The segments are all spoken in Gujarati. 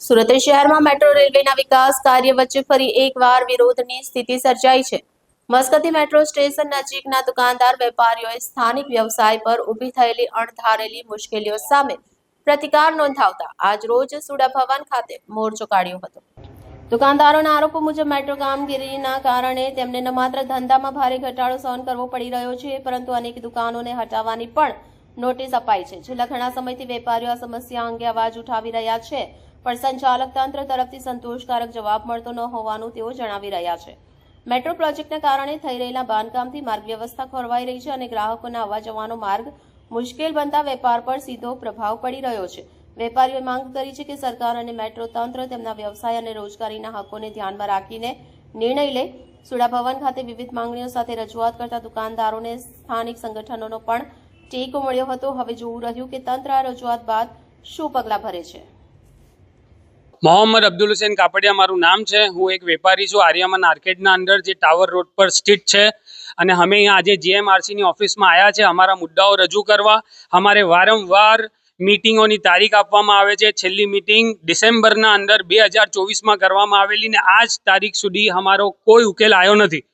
સુરત શહેરમાં મેટ્રો રેલવેના વિકાસ કાર્ય વચ્ચે ફરી એકવાર વિરોધની સ્થિતિ સર્જાઈ છે. મસ્કતી મેટ્રો સ્ટેશન નજીકના દુકાનદાર વેપારીઓએ સ્થાનિક વ્યવસાય પર ઊભી થયેલી અણધારેલી મુશ્કેલીઓ સામે પ્રતિકાર નોંધાવતા આજ સુડા ભવન ખાતે મોરચો કાઢ્યો હતો. દુકાનદારોના આરોપો મુજબ મેટ્રો કામગીરીના કારણે તેમને ન માત્ર ધંધામાં ભારે ઘટાડો સહન કરવો પડી રહ્યો છે, પરંતુ અનેક દુકાનોને હટાવવાની પણ નોટિસ અપાઈ છે. છેલ્લા ઘણા સમયથી વેપારીઓ આ સમસ્યા અંગે અવાજ ઉઠાવી રહ્યા છે. પણ સંચાલક તંત્ર તરફથી સંતોષકારક જવાબ મળતો ન હોવાનું તેઓ જણાવી રહ્યા છે. મેટ્રો પ્રોજેક્ટના કારણે થઈ રહેલા બાંધકામથી માર્ગ વ્યવસ્થા ખોરવાઈ રહી છે અને ગ્રાહકોના આવવા જવાનો માર્ગ મુશ્કેલ બનતા વેપાર પર સીધો પ્રભાવ પડી રહ્યો છે. વેપારીઓએ માંગ કરી છે કે સરકાર અને મેટ્રો તંત્ર તેમના વ્યવસાય અને રોજગારીના હકોને ધ્યાનમાં રાખીને નિર્ણય લે. સુડા ભવન ખાતે વિવિધ માંગણીઓ સાથે રજૂઆત કરતા દુકાનદારોને સ્થાનિક સંગઠનોનો પણ ટેકો મળ્યો હતો. હવે જોવું રહ્યું કે તંત્ર આ રજૂઆત બાદ શું પગલાં ભરે છે. મોહમ્મદ અબ્દુલ હુસેન કાપડિયા મારું નામ છે. હું એક વેપારી છું. આર્યમન આર્કેડના અંદર જે ટાવર રોડ પર સ્થિત છે. અને અમે અહીંયા આજે જીએમઆરસીની ઓફિસમાં આવ્યા છે. અમારા મુદ્દાઓ રજૂ કરવા. અમારે વારંવાર મિટિંગોની તારીખ આપવામાં આવે છે. છેલ્લી મિટિંગ ડિસેમ્બરના અંદર બે હજાર ચોવીસમાં કરવામાં આવેલી ને આજ તારીખ સુધી અમારો કોઈ ઉકેલ આવ્યો નથી.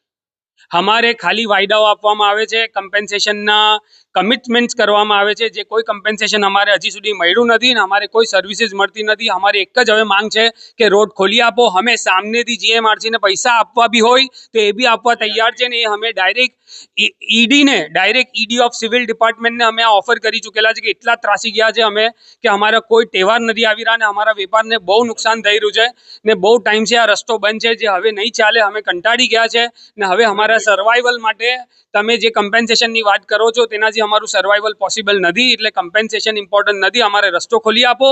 અમારે ખાલી વાયદાઓ આપવામાં આવે છે. કમ્પેન્સેશનના કમિટમેન્ટ્સ કરવામાં આવે છે, જે કોઈ કમ્પેન્સેશન અમારે હજી સુધી મળ્યું નથી ને અમારે કોઈ સર્વિસીસ મળતી નથી. અમારી એક જ હવે માંગ છે કે રોડ ખોલી આપો. અમે સામનેથી જીએમઆરસીને પૈસા આપવા બી હોય તો એ બી આપવા તૈયાર છે ને એ અમે ડાયરેક્ટ ઈડીને ડાયરેક્ટ ઈડી ઓફ સિવિલ ડિપાર્ટમેન્ટને અમે આ ઓફર કરી ચૂકેલા છે કે એટલા ત્રાસી ગયા છે અમે કે અમારા કોઈ તહેવાર નથી આવી રહ્યા ને અમારા વેપારને બહુ નુકસાન થઈ રહ્યું છે ને બહુ ટાઈમથી આ રસ્તો બંધ છે જે હવે નહીં ચાલે, અમે કંટાળી ગયા છે ને હવે અમારા સર્વાઈવલ માટે તમે જે કમ્પેન્સેશનની વાત કરો છો તેનાથી અમારું સર્વાઈવલ પોસિબલ નથી, એટલે કમ્પેન્સેશન ઇમ્પોર્ટન્ટ નથી. અમારે રસ્તો ખોલી આપો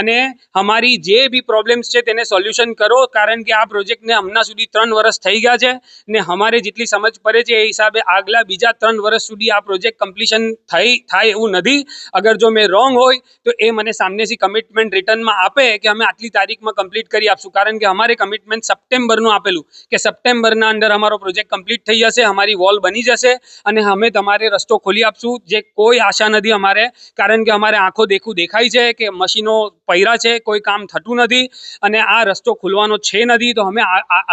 અને અમારી જે બી પ્રોબ્લેમ્સ છે તેને સોલ્યુશન કરો, કારણ કે આ પ્રોજેક્ટને હમણાં સુધી ત્રણ વર્ષ થઈ ગયા છે ને અમારે જેટલી સમજ પડે છે એ હિસાબે આગલા બીજા ત્રણ વર્ષ સુધી આ પ્રોજેક્ટ કમ્પ્લીશન થઈ, થાય એવું નથી. અગર જો મેં રોંગ હોય, તો એ મને સામનેથી કમિટમેન્ટ રિટર્નમાં આપે કે અમે આટલી તારીખમાં કમ્પ્લીટ કરી આપશું. કારણ કે અમારે કમિટમેન્ટ સપ્ટેમ્બરનું આપેલું કે સપ્ટેમ્બરના અંદર અમારો પ્રોજેક્ટ કમ્પ્લીટ થઈ જશે, અમારી વોલ બની જશે અને અમે તમારે રસ્તો ખોલી આપશું. જે કોઈ આશા નથી અમારે, કારણ કે અમારે આંખો દેખું દેખાય છે કે મશીનો પૈરા છે, કોઈ કામ થતું નથી અને આ રસ્તો ખુલવાનો છે નથી, તો અમે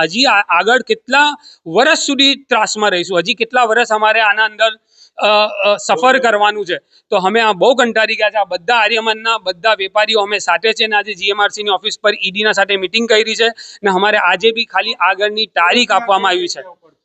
હજી આગળ કેટલા વર્ષ સુધી ત્રાસમાં રહીશું? હજી કેટલા વર્ષ અમારે આના અંદર સફર કરવાનું છે? તો અમે આ બહુ કંટાળી ગયા છે. આ બધા આર્યમનના બધા વેપારીઓ અમે સાથે છે ને આજે જીએમઆરસીની ઓફિસ પર ઈડીના સાથે મિટિંગ કરી છે ને અમારે આજે બી ખાલી આગળની તારીખ આપવામાં આવી છે.